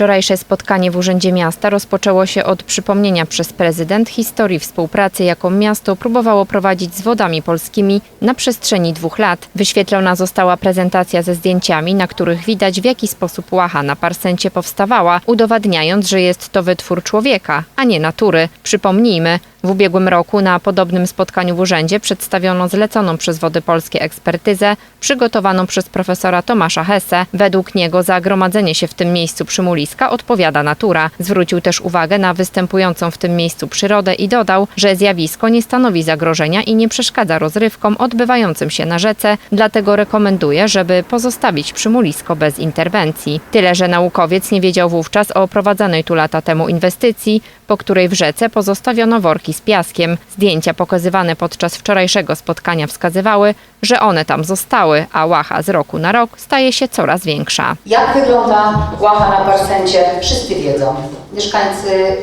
Wczorajsze spotkanie w Urzędzie Miasta rozpoczęło się od przypomnienia przez prezydent historii współpracy, jaką miasto próbowało prowadzić z wodami polskimi na przestrzeni dwóch lat. Wyświetlona została prezentacja ze zdjęciami, na których widać w jaki sposób łacha na Parsencie powstawała, udowadniając, że jest to wytwór człowieka, a nie natury. Przypomnijmy, w ubiegłym roku na podobnym spotkaniu w urzędzie przedstawiono zleconą przez Wody Polskie ekspertyzę przygotowaną przez profesora Tomasza Hesse. Według niego za gromadzenie się w tym miejscu przymuliska odpowiada natura. Zwrócił też uwagę na występującą w tym miejscu przyrodę i dodał, że zjawisko nie stanowi zagrożenia i nie przeszkadza rozrywkom odbywającym się na rzece, dlatego rekomenduje, żeby pozostawić przymulisko bez interwencji. Tyle, że naukowiec nie wiedział wówczas o prowadzonej tu lata temu inwestycji, po której w rzece pozostawiono worki z piaskiem. Zdjęcia pokazywane podczas wczorajszego spotkania wskazywały, że one tam zostały, a łacha z roku na rok staje się coraz większa. Jak wygląda łacha na Parsencie? Wszyscy wiedzą. Mieszkańcy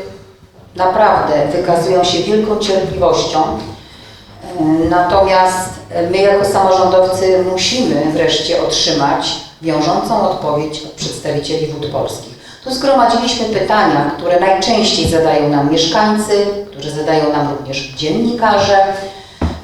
naprawdę wykazują się wielką cierpliwością. E, Natomiast my jako samorządowcy musimy wreszcie otrzymać wiążącą odpowiedź od przedstawicieli wód polskich. Tu zgromadziliśmy pytania, które najczęściej zadają nam mieszkańcy, które zadają nam również dziennikarze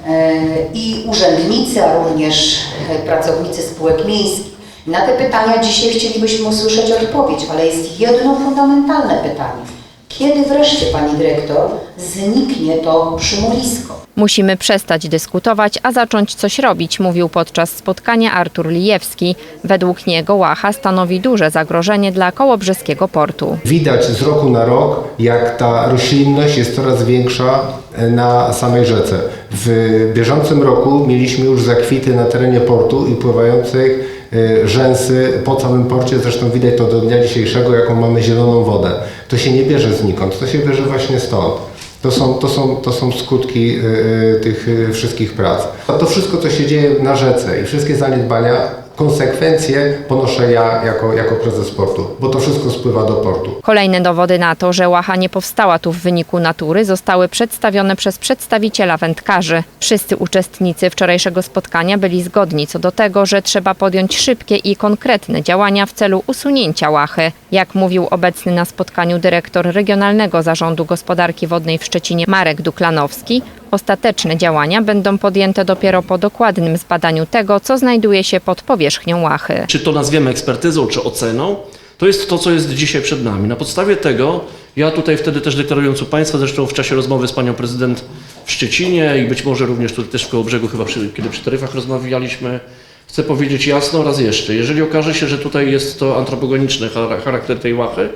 e, i urzędnicy, a również e, pracownicy spółek miejskich. Na te pytania dzisiaj chcielibyśmy usłyszeć odpowiedź, ale jest jedno fundamentalne pytanie. Kiedy wreszcie, Pani Dyrektor, zniknie to przymulisko? Musimy przestać dyskutować, a zacząć coś robić, mówił podczas spotkania Artur Lijewski. Według niego łacha stanowi duże zagrożenie dla kołobrzeskiego portu. Widać z roku na rok, jak ta roślinność jest coraz większa e, na samej rzece. W bieżącym roku mieliśmy już zakwity na terenie portu i pływających e, rzęsy po całym porcie. Zresztą widać to do dnia dzisiejszego, jaką mamy zieloną wodę. To się nie bierze znikąd, to się bierze właśnie stąd. To są, to są, to są skutki e, tych e, wszystkich prac. To wszystko, co się dzieje na rzece i wszystkie zaniedbania, konsekwencje ponoszę ja jako, jako prezes portu, bo to wszystko spływa do portu. Kolejne dowody na to, że łacha nie powstała tu w wyniku natury, zostały przedstawione przez przedstawiciela wędkarzy. Wszyscy uczestnicy wczorajszego spotkania byli zgodni co do tego, że trzeba podjąć szybkie i konkretne działania w celu usunięcia łachy. Jak mówił obecny na spotkaniu dyrektor Regionalnego Zarządu Gospodarki Wodnej w Szczecinie Marek Duklanowski, ostateczne działania będą podjęte dopiero po dokładnym zbadaniu tego, co znajduje się pod powierzchnią łachy. czy to nazwiemy ekspertyzą, czy oceną, to jest to, co jest dzisiaj przed nami. Na podstawie tego, ja tutaj wtedy też deklarując u Państwa, zresztą w czasie rozmowy z Panią Prezydent w Szczecinie i być może również tutaj też w Kołobrzegu, chyba przy, kiedy przy taryfach rozmawialiśmy, chcę powiedzieć jasno raz jeszcze, jeżeli okaże się, że tutaj jest to antropogeniczny chara- charakter tej łachy,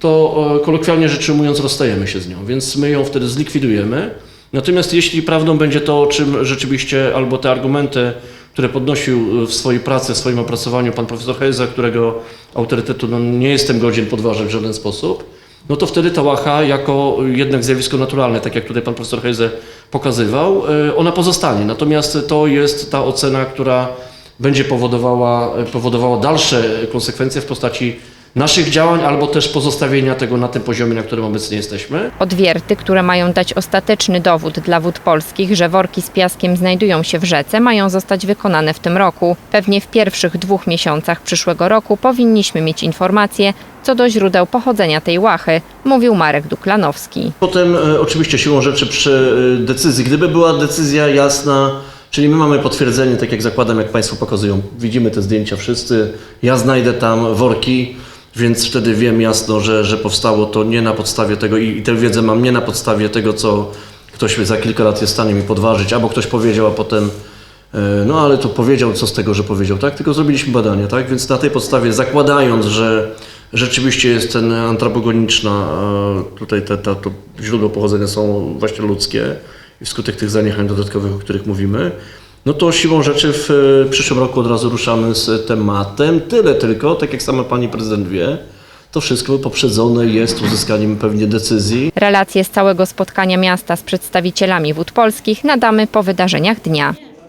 to e, kolokwialnie rzecz ujmując rozstajemy się z nią, więc my ją wtedy zlikwidujemy. Natomiast jeśli prawdą będzie to, o czym rzeczywiście, albo te argumenty, które podnosił w swojej pracy, w swoim opracowaniu pan profesor Hejza, którego autorytetu no, nie jestem godzien podważać w żaden sposób, no to wtedy ta łacha jako jednak zjawisko naturalne, tak jak tutaj pan profesor Hejze pokazywał, e, ona pozostanie. Natomiast to jest ta ocena, która będzie powodowała, powodowała dalsze konsekwencje w postaci naszych działań albo też pozostawienia tego na tym poziomie, na którym obecnie jesteśmy. Odwierty, które mają dać ostateczny dowód dla wód polskich, że worki z piaskiem znajdują się w rzece, mają zostać wykonane w tym roku. Pewnie w pierwszych dwóch miesiącach przyszłego roku powinniśmy mieć informacje co do źródeł pochodzenia tej łachy, mówił Marek Duklanowski. Potem e, oczywiście siłą rzeczy przy e, decyzji, gdyby była decyzja jasna, czyli my mamy potwierdzenie, tak jak zakładam, jak Państwo pokazują, widzimy te zdjęcia wszyscy, ja znajdę tam worki, więc wtedy wiem jasno, że, że powstało to nie na podstawie tego i, i tę wiedzę mam nie na podstawie tego, co ktoś za kilka lat jest w stanie mi podważyć, albo ktoś powiedział, a potem e, no ale to powiedział, co z tego, że powiedział, tak? Tylko zrobiliśmy badania, tak? Więc na tej podstawie, zakładając, że rzeczywiście jest ten antropogeniczna, e, tutaj te, te, to źródło pochodzenia są właśnie ludzkie i wskutek tych zaniechań dodatkowych, o których mówimy, no to siłą rzeczy w e, przyszłym roku od razu ruszamy z tematem. Tyle tylko, tak jak sama pani prezydent wie, to wszystko poprzedzone jest uzyskaniem pewnie decyzji. Relacje z całego spotkania miasta z przedstawicielami wód polskich nadamy po wydarzeniach dnia.